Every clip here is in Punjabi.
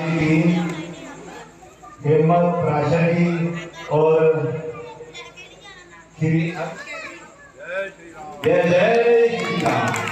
टीम हेमंत प्राशर जी और श्री जय जय श्री राम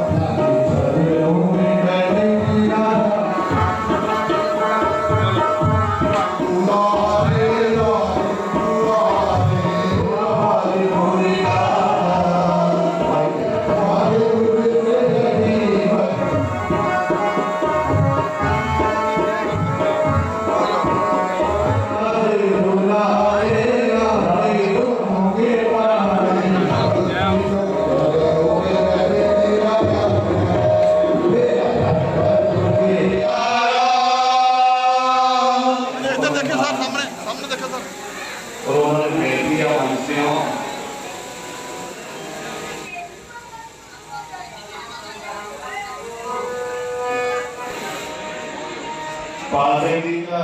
Coliseo ਪਾਲ ਸਿੰਘ ਜੀ ਦਾ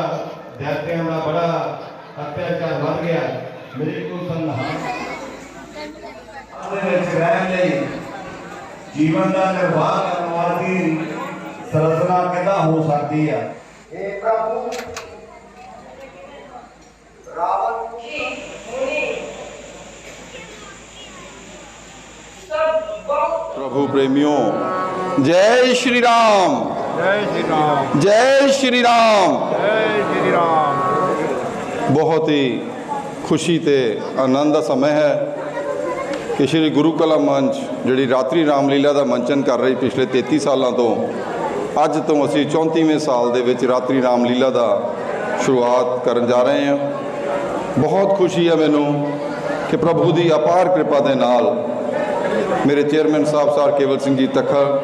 ਵਿਅਕਤੀਆਂ ਦਾ ਬੜਾ ਅਤਿਆਚਾਰ ਵੱਧ ਗਿਆ ਮੇਰੇ ਕੋਲ ਸੰਧਾਨ ਦੇ ਵਿੱਚ ਰਹਿਣ ਲਈ ਜੀਵਨ ਦਾ ਨਿਰਵਾਹ ਕਰਨ ਵਾਲੀ ਸਰਸਨਾ ਕਿਦਾਂ ਹੋ ਸਕਦੀ ਆ ਇਹ ਪ੍ਰਭੂ रावण की मुनि सब बहुत ਪ੍ਰਭੂ ਪ੍ਰੇਮਿਓ ਜੈ ਸ਼੍ਰੀ ਰਾਮ ਜੈ ਸ਼੍ਰੀ ਰਾਮ ਜੈ ਸ਼੍ਰੀ ਰਾਮ ਜੈ ਸ਼੍ਰੀ ਰਾਮ ਬਹੁਤ ਹੀ ਖੁਸ਼ੀ ਤੇ ਆਨੰਦ ਦਾ ਸਮਾਂ ਹੈ ਕਿ ਸ਼੍ਰੀ ਗੁਰੂ ਕਲਾ ਮੰਚ ਜਿਹੜੀ ਰਾਤਰੀ ਰਾਮਲੀਲਾ ਦਾ ਮੰਚਨ ਕਰ ਰਹੀ ਪਿਛਲੇ 33 ਸਾਲਾਂ ਤੋਂ ਅੱਜ ਤੋਂ ਅਸੀਂ 34ਵੇਂ ਸਾਲ ਦੇ ਵਿੱਚ ਰਾਤਰੀ ਰਾਮਲੀਲਾ ਦਾ ਸ਼ੁਰੂਆਤ ਕਰਨ ਜਾ ਰਹੇ ਹਾਂ ਬਹੁਤ ਖੁਸ਼ੀ ਹੈ ਮੈਨੂੰ ਕਿ ਪ੍ਰਭੂ ਦੀ ਅਪਾਰ ਕਿਰਪਾ ਦੇ ਨਾਲ ਮੇਰੇ ਚੇਅਰਮੈਨ ਸਾਹਿਬ ਸਰ ਕੇਵਲ ਸਿੰਘ ਜੀ ਤੱਖਰ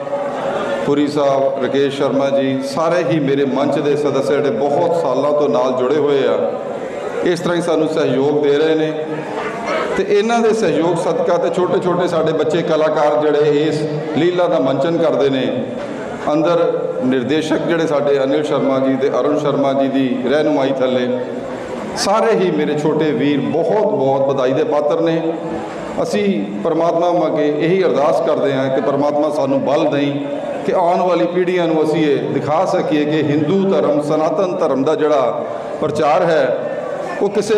ਪੁਰੀ ਸਾਹਿਬ, ਰਕੇਸ਼ ਸ਼ਰਮਾ ਜੀ, ਸਾਰੇ ਹੀ ਮੇਰੇ ਮੰਚ ਦੇ ਸਦੱਸ ਜਿਹੜੇ ਬਹੁਤ ਸਾਲਾਂ ਤੋਂ ਨਾਲ ਜੁੜੇ ਹੋਏ ਆ, ਇਸ ਤਰ੍ਹਾਂ ਹੀ ਸਾਨੂੰ ਸਹਿਯੋਗ ਦੇ ਰਹੇ ਨੇ। ਤੇ ਇਹਨਾਂ ਦੇ ਸਹਿਯੋਗ ਸਦਕਾ ਤੇ ਛੋਟੇ ਛੋਟੇ ਸਾਡੇ ਬੱਚੇ ਕਲਾਕਾਰ ਜਿਹੜੇ ਇਸ ਲੀਲਾ ਦਾ ਮੰਚਨ ਕਰਦੇ ਨੇ, ਅੰਦਰ ਨਿਰਦੇਸ਼ਕ ਜਿਹੜੇ ਸਾਡੇ ਅਨਿਲ ਸ਼ਰਮਾ ਜੀ ਤੇ ਅਰੁਣ ਸ਼ਰਮਾ ਜੀ ਦੀ ਰਹਿਨੁਮਾਈ ਥੱਲੇ ਸਾਰੇ ਹੀ ਮੇਰੇ ਛੋਟੇ ਵੀਰ ਬਹੁਤ ਬਹੁਤ ਵਧਾਈ ਦੇ ਪਾਤਰ ਨੇ। ਅਸੀਂ ਪਰਮਾਤਮਾ ਅੱਗੇ ਇਹੀ ਅਰਦਾਸ ਕਰਦੇ ਹਾਂ ਕਿ ਪਰਮਾਤਮਾ ਸਾਨੂੰ ਬਲ ਦੇਈ ਕਿ ਆਉਣ ਵਾਲੀ ਪੀੜ੍ਹੀਆਂ ਨੂੰ ਅਸੀਂ ਇਹ ਦਿਖਾ ਸਕੀਏ ਕਿ ਹਿੰਦੂ ਧਰਮ, ਸਨਾਤਨ ਧਰਮ ਦਾ ਜਿਹੜਾ ਪ੍ਰਚਾਰ ਹੈ, ਉਹ ਕਿਸੇ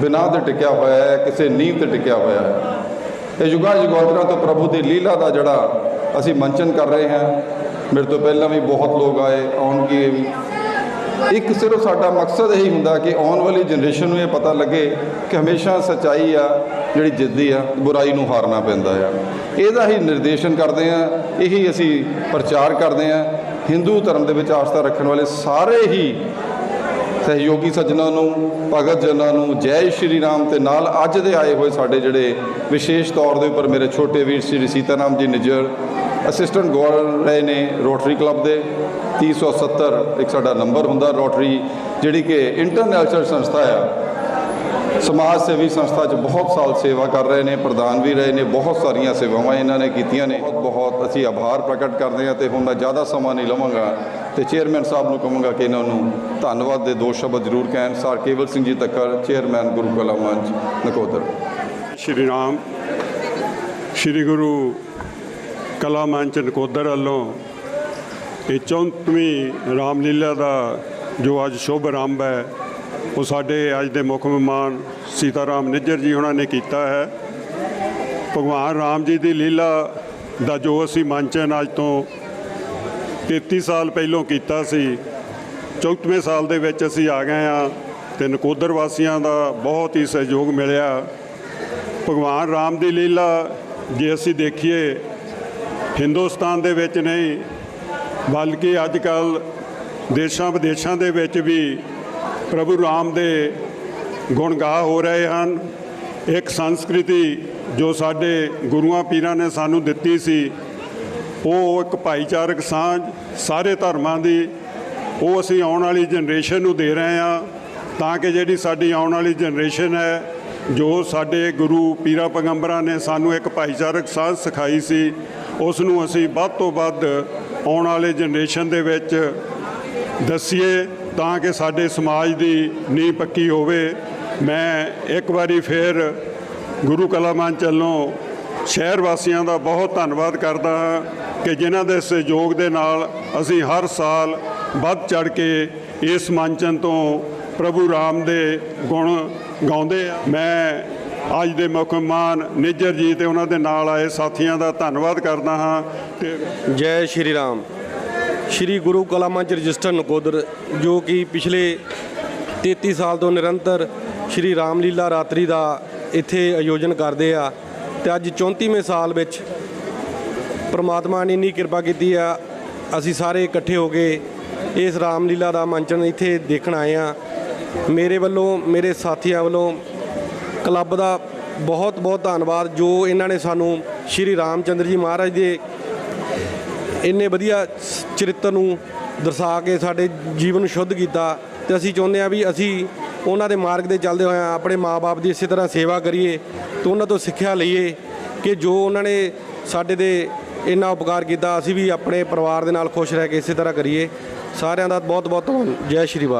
ਬਿਨਾਂ ਤੇ ਟਿਕਿਆ ਹੋਇਆ ਹੈ, ਕਿਸੇ ਨੀਂਹ ਤੇ ਟਿਕਿਆ ਹੋਇਆ ਹੈ। ਇਹ ਯੁਗਾ ਯੁਗਾਂਤਰਾਂ ਤੋਂ ਪ੍ਰਭੂ ਦੀ ਲੀਲਾ ਦਾ ਜਿਹੜਾ ਅਸੀਂ ਮੰਚਨ ਕਰ ਰਹੇ ਹਾਂ। ਮੇਰੇ ਤੋਂ ਪਹਿਲਾਂ ਵੀ ਬਹੁਤ ਲੋਕ ਆਏ, ਆਉਣਗੇ ਵੀ। ਇੱਕ ਸਿਰਫ ਸਾਡਾ ਮਕਸਦ ਇਹੀ ਹੁੰਦਾ ਕਿ ਆਉਣ ਵਾਲੀ ਜਨਰੇਸ਼ਨ ਨੂੰ ਇਹ ਪਤਾ ਲੱਗੇ ਕਿ ਹਮੇਸ਼ਾ ਸੱਚਾਈ ਆ, ਜਿਹੜੀ ਜਿੱਦੀ ਆ, ਬੁਰਾਈ ਨੂੰ ਹਾਰਨਾ ਪੈਂਦਾ ਆ। ਇਹਦਾ ਹੀ ਨਿਰਦੇਸ਼ਨ ਕਰਦੇ ਆ, ਇਹੀ ਅਸੀਂ ਪ੍ਰਚਾਰ ਕਰਦੇ ਆ। ਹਿੰਦੂ ਧਰਮ ਦੇ ਵਿੱਚ ਆਸਥਾ ਰੱਖਣ ਵਾਲੇ ਸਾਰੇ ਹੀ ਸਹਿਯੋਗੀ ਸੱਜਣਾ ਨੂੰ, ਭਗਤ ਜਨਾਂ ਨੂੰ, ਜੈ ਸ਼੍ਰੀ ਰਾਮ ਤੇ ਨਾਲ ਅੱਜ ਦੇ ਆਏ ਹੋਏ ਸਾਡੇ ਜਿਹੜੇ ਵਿਸ਼ੇਸ਼ ਤੌਰ ਦੇ ਉੱਪਰ ਮੇਰੇ ਛੋਟੇ ਵੀਰ ਸ਼੍ਰੀ ਸੀਤਾਰਾਮ ਜੀ ਨਿੱਜਰ ਅਸਿਸਟੈਂਟ ਗਵਰਨਰ ਰਹੇ ਨੇ ਰੋਟਰੀ ਕਲੱਬ ਦੇ 370 ਇੱਕ ਸਾਡਾ ਨੰਬਰ ਹੁੰਦਾ ਰੋਟਰੀ ਜਿਹੜੀ ਕਿ ਇੰਟਰਨੈਸ਼ਨਲ ਸੰਸਥਾ ਆ। ਸਮਾਜ ਸੇਵੀ ਸੰਸਥਾ 'ਚ ਬਹੁਤ ਸਾਲ ਸੇਵਾ ਕਰ ਰਹੇ ਨੇ ਪ੍ਰਧਾਨ ਵੀ ਰਹੇ ਨੇ, ਬਹੁਤ ਸਾਰੀਆਂ ਸੇਵਾਵਾਂ ਇਹਨਾਂ ਨੇ ਕੀਤੀਆਂ ਨੇ। ਬਹੁਤ ਬਹੁਤ ਅਸੀਂ ਆਭਾਰ ਪ੍ਰਗਟ ਕਰਦੇ ਹਾਂ ਤੇ ਹੁਣ ਮੈਂ ਜ਼ਿਆਦਾ ਸਮਾਂ ਨਹੀਂ ਲਵਾਂਗਾ ਤੇ ਚੇਅਰਮੈਨ ਸਾਹਿਬ ਨੂੰ ਕਹਾਂਗਾ ਕਿ ਇਹਨਾਂ ਨੂੰ ਧੰਨਵਾਦ ਦੇ ਦੋ ਸ਼ਬਦ ਜ਼ਰੂਰ ਕਹਿਣ। ਸਰ ਕੇਵਲ ਸਿੰਘ ਜੀ ਤੱਕਰ ਚੇਅਰਮੈਨ ਗੁਰੂ ਕਲਾ ਮੰਚ, ਨਕੋਦਰ। ਸ਼੍ਰੀ ਰਾਮ, ਸ਼੍ਰੀ ਗੁਰੂ ਕਲਾ ਮੰਚ ਨਕੋਦਰ ਵੱਲੋਂ ਇਹ 34ਵੀਂ ਰਾਮਲੀਲਾ ਦਾ ਜੋ ਅੱਜ ਸ਼ੁਭ ਆਰੰਭ ਹੈ, ਉਹ ਸਾਡੇ ਅੱਜ ਦੇ ਮੁੱਖ ਮਹਿਮਾਨ ਸੀਤਾਰਾਮ ਨਿੱਜਰ ਜੀ ਉਹਨਾਂ ਨੇ ਕੀਤਾ ਹੈ। ਭਗਵਾਨ ਰਾਮ ਜੀ ਦੀ ਲੀਲਾ ਦਾ ਜੋ ਅਸੀਂ ਮੰਚਨ ਅੱਜ ਤੋਂ 33 ਸਾਲ ਪਹਿਲਾਂ ਕੀਤਾ ਸੀ 34ਵੇਂ ਸਾਲ ਦੇ ਵਿੱਚ ਅਸੀਂ ਆ ਗਏ ਆ ਤੇ ਨਕੋਦਰ ਵਾਸੀਆਂ ਦਾ ਬਹੁਤ ਹੀ ਸਹਿਯੋਗ ਮਿਲਿਆ। ਭਗਵਾਨ ਰਾਮ ਦੀ ਲੀਲਾ ਜੇ ਅਸੀਂ ਦੇਖੀਏ ਹਿੰਦੁਸਤਾਨ ਦੇ ਵਿੱਚ ਨਹੀਂ, ਬਲਕਿ ਅੱਜ ਕੱਲ ਦੇਸ਼ਾਂ ਵਿਦੇਸ਼ਾਂ ਦੇ ਵਿੱਚ ਵੀ ਪ੍ਰਭੂ ਰਾਮ ਦੇ ਗੁਣ ਗਾ ਹੋ ਰਹੇ ਹਨ। ਇੱਕ ਸੰਸਕ੍ਰਿਤੀ ਜੋ ਸਾਡੇ ਗੁਰੂਆਂ ਪੀਰਾਂ ਨੇ ਸਾਨੂੰ ਦਿੱਤੀ ਸੀ, ਉਹ ਇੱਕ ਭਾਈਚਾਰਕ ਸਾਂਝ, ਸਾਰੇ ਧਰਮਾਂ ਦੀ, ਉਹ ਅਸੀਂ ਆਉਣ ਵਾਲੀ ਜਨਰੇਸ਼ਨ ਨੂੰ ਦੇ ਰਹੇ ਹਾਂ। ਤਾਂ ਕਿ ਜਿਹੜੀ ਸਾਡੀ ਆਉਣ ਵਾਲੀ ਜਨਰੇਸ਼ਨ ਹੈ, ਜੋ ਸਾਡੇ ਗੁਰੂ ਪੀਰਾ ਪੈਗੰਬਰਾਂ ਨੇ ਸਾਨੂੰ ਇੱਕ ਭਾਈਚਾਰਕ ਸਾਂਝ ਸਿਖਾਈ ਸੀ ਉਸ ਨੂੰ ਅਸੀਂ ਵੱਧ ਤੋਂ ਵੱਧ ਆਉਣ ਵਾਲੇ ਜਨਰੇਸ਼ਨ ਦੇ ਵਿੱਚ ਦੱਸੀਏ ਤਾਂ ਕਿ ਸਾਡੇ ਸਮਾਜ ਦੀ ਨੀਂਹ ਪੱਕੀ ਹੋਵੇ। ਮੈਂ ਇੱਕ ਵਾਰੀ ਫੇਰ ਗੁਰੂ ਕਲਾ ਮੰਚ ਵੱਲੋਂ ਸ਼ਹਿਰ ਵਾਸੀਆਂ ਦਾ ਬਹੁਤ ਧੰਨਵਾਦ ਕਰਦਾ ਹਾਂ ਕਿ ਜਿਨ੍ਹਾਂ ਦੇ ਸਹਿਯੋਗ ਦੇ ਨਾਲ ਅਸੀਂ ਹਰ ਸਾਲ ਵੱਧ ਚੜ ਕੇ ਇਸ ਮੰਚਨ ਤੋਂ ਪ੍ਰਭੂ ਰਾਮ ਦੇ ਗੁਣ ਗਾਉਂਦੇ ਆ ਮੈਂ ਅੱਜ ਦੇ ਮੁੱਖ ਮਹਿਮਾਨ ਨਿੱਜਰ ਜੀ ਤੇ ਉਹਨਾਂ ਦੇ ਨਾਲ ਆਏ ਸਾਥੀਆਂ ਦਾ ਧੰਨਵਾਦ ਕਰਦਾ ਹਾਂ ਤੇ ਜੈ ਸ਼੍ਰੀ ਰਾਮ। ਸ਼੍ਰੀ ਗੁਰੂ ਕਲਾ ਮੰਚ ਰਜਿਸਟਰ ਨਕੋਦਰ, ਜੋ ਕਿ ਪਿਛਲੇ 33 ਸਾਲ ਤੋਂ ਨਿਰੰਤਰ ਸ਼੍ਰੀ ਰਾਮਲੀਲਾ ਰਾਤਰੀ ਦਾ ਇੱਥੇ ਆਯੋਜਨ ਕਰਦੇ ਆ ਤੇ ਅੱਜ 34ਵੇਂ ਸਾਲ ਵਿੱਚ ਪ੍ਰਮਾਤਮਾ ਨੇ ਇੰਨੀ ਕਿਰਪਾ ਕੀਤੀ ਆ, ਅਸੀਂ ਸਾਰੇ ਇਕੱਠੇ ਹੋ ਕੇ ਇਸ ਰਾਮਲੀਲਾ ਦਾ ਮੰਚਨ ਇੱਥੇ ਦੇਖਣ ਆਏ ਆ। ਮੇਰੇ ਵੱਲੋਂ, ਮੇਰੇ ਸਾਥੀਆਂ ਵੱਲੋਂ ਕਲੱਬ ਦਾ ਬਹੁਤ ਬਹੁਤ ਧੰਨਵਾਦ ਜੋ ਇਹਨਾਂ ਨੇ ਸਾਨੂੰ ਸ਼੍ਰੀ ਰਾਮਚੰਦਰ ਜੀ ਮਹਾਰਾਜ ਦੇ ਇੰਨੇ ਵਧੀਆ ਚਰਿੱਤਰ ਨੂੰ ਦਰਸਾ ਕੇ ਸਾਡੇ ਜੀਵਨ ਨੂੰ ਸ਼ੁੱਧ ਕੀਤਾ ਤੇ ਅਸੀਂ ਚਾਹੁੰਦੇ ਹਾਂ ਵੀ ਅਸੀਂ ਉਹਨਾਂ ਦੇ ਮਾਰਗ ਤੇ ਚੱਲਦੇ ਹੋਏ ਆਪਣੇ ਮਾਪੇ ਦੀ ਇਸੇ ਤਰ੍ਹਾਂ ਸੇਵਾ ਕਰੀਏ ਤੇ ਉਹਨਾਂ ਤੋਂ ਸਿੱਖਿਆ ਲਈਏ ਕਿ ਜੋ ਉਹਨਾਂ ਨੇ ਸਾਡੇ ਦੇ ਇੰਨਾ ਉਪਕਾਰ ਕੀਤਾ, ਅਸੀਂ ਵੀ ਆਪਣੇ ਪਰਿਵਾਰ ਦੇ ਨਾਲ ਖੁਸ਼ ਰਹਿ ਕੇ ਇਸੇ ਤਰ੍ਹਾਂ ਕਰੀਏ। ਸਾਰਿਆਂ ਦਾ ਬਹੁਤ ਬਹੁਤ ਧੰਨਵਾਦ। ਜੈ ਸ਼੍ਰੀ ਵਾਲਾ।